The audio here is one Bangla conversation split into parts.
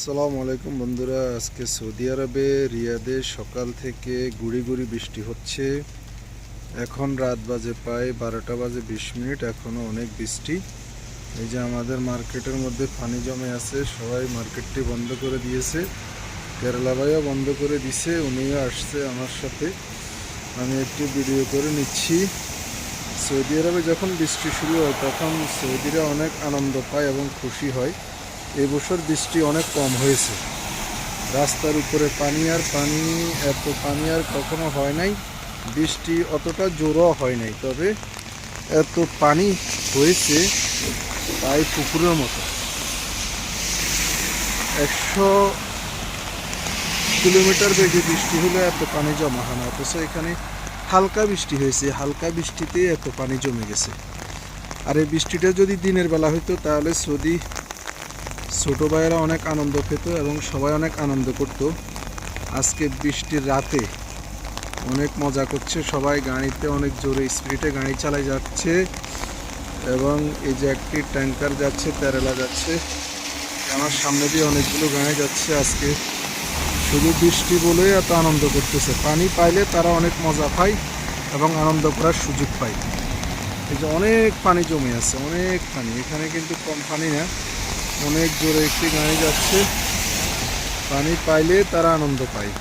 আসসালামু আলাইকুম বন্ধুরা, আজকে সৌদি আরবে রিয়াদে সকাল থেকে গুড়ি গুড়ি বৃষ্টি হচ্ছে। এখন রাত বাজে প্রায় বারোটা বাজে বিশ মিনিট এখনও অনেক বৃষ্টি। এই যে আমাদের মার্কেটের মধ্যে পানি জমে আছে, সবাই মার্কেটটি বন্ধ করে দিয়েছে। কেরালা ভাইও বন্ধ করে দিছে, উনিও আসছে আমার সাথে। আমি একটু ভিডিও করে নিচ্ছি। সৌদি আরবে যখন বৃষ্টি শুরু হয়, তখন সৌদিরা অনেক আনন্দ পায় এবং খুশি হয়। এবছর বৃষ্টি অনেক কম হয়েছে। রাস্তার উপরে পানি আর পানি, এত পানি আর কখনো হয় নাই। বৃষ্টি অতটা জোরও হয় নাই, তবে এত পানি হয়েছে তাই পুকুরের মতো। একশো কিলোমিটার বেগে বৃষ্টি হলে এত পানি জমা হয় না, অথচ এখানে হালকা বৃষ্টি হয়েছে। হালকা বৃষ্টিতে এত পানি জমে গেছে। আর এই বৃষ্টিটা যদি দিনের বেলা হতো তাহলে সৌদি ছোটো ভাইয়েরা অনেক আনন্দ পেত এবং সবাই অনেক আনন্দ করত। আজকে বৃষ্টির রাতে অনেক মজা করছে, সবাই গাড়িতে অনেক জোরে স্পিডে গাড়ি চালাই যাচ্ছে এবং এই যে একটি ট্যাঙ্কার যাচ্ছে, তেরেলা যাচ্ছে। আমার সামনে দিয়ে অনেকগুলো গাড়ি যাচ্ছে আজকে। শুধু বৃষ্টি বলে এত আনন্দ করতেছে। পানি পাইলে তারা অনেক মজা পায় এবং আনন্দ করার সুযোগ পায়। এই যে অনেক পানি জমে আছে, অনেক পানি। এখানে কিন্তু কম পানি না। অনেক জোরে একটি গাড়ি যাচ্ছে। পানি পাইলে তারা আনন্দ পায়।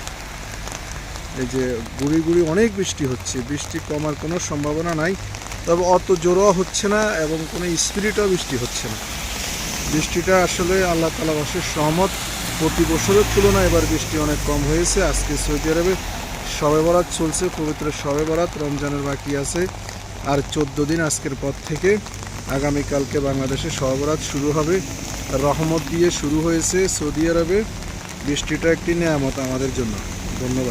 এই যে গুড়ি গুড়ি অনেক বৃষ্টি হচ্ছে। বৃষ্টি কমার কোনো সম্ভাবনা নাই। তবে অত জোরও হচ্ছে না এবং কোনো স্পিরিটও বৃষ্টি হচ্ছে না। বৃষ্টিটা আসলে আল্লাহ তালা বাসের সহমত। প্রতি বছরের তুলনায় এবার বৃষ্টি অনেক কম হয়েছে। আজকে সৌদি আরবে শবে বরাত চলছে, পবিত্র শবে বরাত। রমজানের বাকি আছে। আর চোদ্দ দিন আজকের পর থেকে আগামীকালকে বাংলাদেশে সহবরাত শুরু হবে। রহমত দিয়ে শুরু হয়েছে সৌদি আরবে। বৃষ্টিটা একটি নিয়ামত আমাদের জন্য। ধন্যবাদ।